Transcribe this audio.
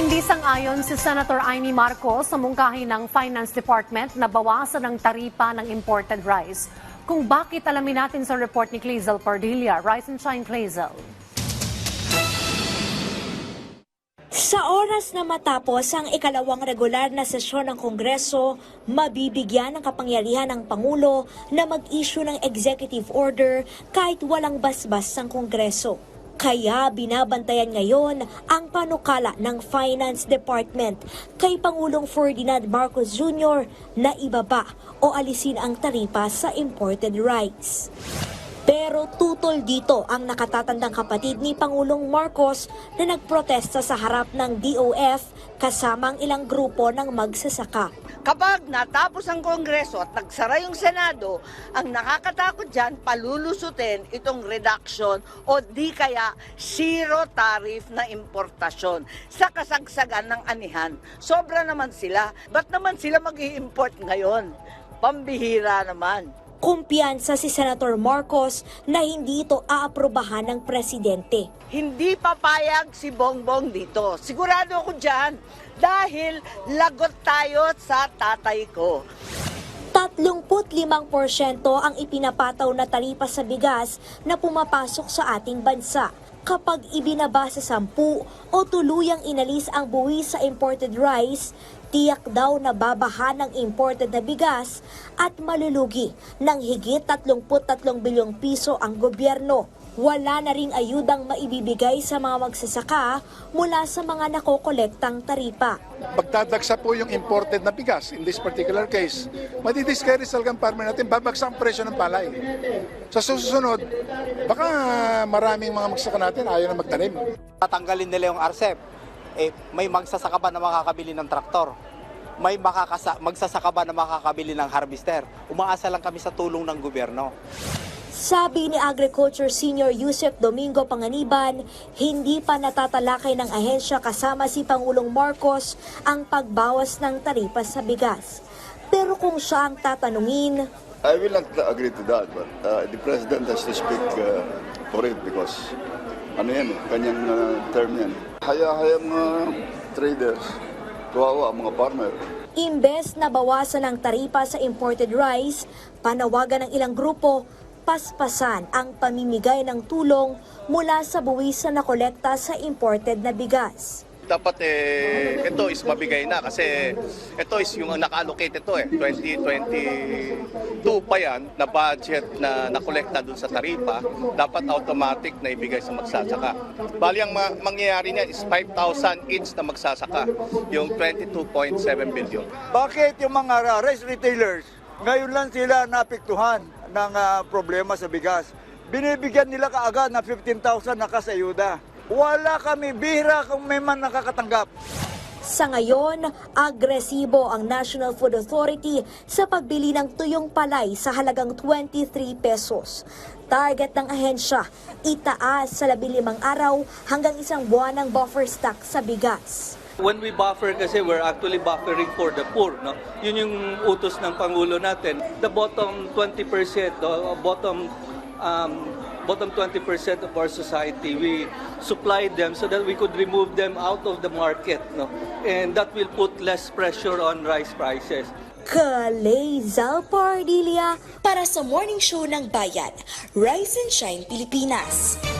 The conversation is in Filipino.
Hindi sang-ayon si Senator Amy Marcos sa mungkahi ng Finance Department na bawasan ang taripa ng imported rice. Kung bakit alamin natin sa report ni Clazel Pardilla. Rise and Shine Clazel. Sa oras na matapos ang ikalawang regular na sesyon ng Kongreso, mabibigyan ng kapangyarihan ng Pangulo na mag-issue ng executive order kahit walang basbas ng Kongreso. Kaya binabantayan ngayon ang panukala ng Finance Department kay Pangulong Ferdinand Marcos Jr. na ibaba o alisin ang taripa sa imported rice. Pero tutol dito ang nakatatandang kapatid ni Pangulong Marcos na nagprotesta sa harap ng DOF kasama ang ilang grupo ng magsasaka. Kapag natapos ang Kongreso at nagsara yung Senado, ang nakakatakot dyan, palulusutin itong reduction o di kaya zero tariff na importasyon sa kasagsagan ng anihan. Sobra naman sila. Ba't naman sila mag import ngayon? Pambihira naman. Kumpiyansa si Senator Marcos na hindi ito aaprobahan ng presidente. Hindi papayag si Bongbong dito. Sigurado ako dyan dahil lagot tayo sa tatay ko. 35% ang ipinapataw na taripa sa bigas na pumapasok sa ating bansa. Kapag ibinaba sa 10 o tuluyang inalis ang buwis sa imported rice, tiyak daw na babaha ng imported na bigas at malulugi ng higit 33 bilyong piso ang gobyerno. Wala na ring ayudang maibibigay sa mga magsasaka mula sa mga nakokolektang taripa. Pagdadagsa po yung imported na bigas, in this particular case, madidiscourage talagang farmer natin, babagsak ang presyo ng palay. Sa susunod, baka maraming mga magsaka natin ayaw na magtanim. tatanggalin nila yung RCEP, eh, may magsasaka ba na makakabili ng traktor? May makakasa, magsasaka ba na makakabili ng harvester? Umaasa lang kami sa tulong ng gobyerno. Sabi ni Agriculture Senior Yusef Domingo Panganiban, hindi pa natatalakay ng ahensya kasama si Pangulong Marcos ang pagbawas ng taripa sa bigas. Pero kung siya ang tatanungin, I will not agree to that, but uh, the president has to speak uh, for it because ano yan, eh, kanyang uh, term yan. Haya-haya mga traders, kawawa mga farmer. imbes na bawasan ang taripa sa imported rice, panawagan ng ilang grupo, paspasan ang pamimigay ng tulong mula sa buwis na nakolekta sa imported na bigas. dapat eh, ito is mabigay na kasi ito is yung naka-allocate ito eh. 2022 pa yan na budget na nakolekta dun sa taripa dapat automatic na ibigay sa magsasaka. Bali ang ma- mangyayari niya is 5,000 each na magsasaka yung 22.7 billion. Bakit yung mga rice retailers, ngayon lang sila napiktuhan ng ah, problema sa bigas? Binibigyan nila kaagad na 15,000 na kasayuda. Wala kami, bihira kung may man nakakatanggap. Sa ngayon, agresibo ang National Food Authority sa pagbili ng tuyong palay sa halagang 23 pesos. Target ng ahensya, itaas sa 15 araw hanggang isang buwan ng buffer stock sa bigas. When we buffer kasi we're actually buffering for the poor, no? Yun yung utos ng pangulo natin. The bottom 20%, the bottom um, bottom 20% of our society, we supply them so that we could remove them out of the market, no? And that will put less pressure on rice prices. Kalay Zalpardilia para sa morning show ng bayan, Rise and Shine Pilipinas.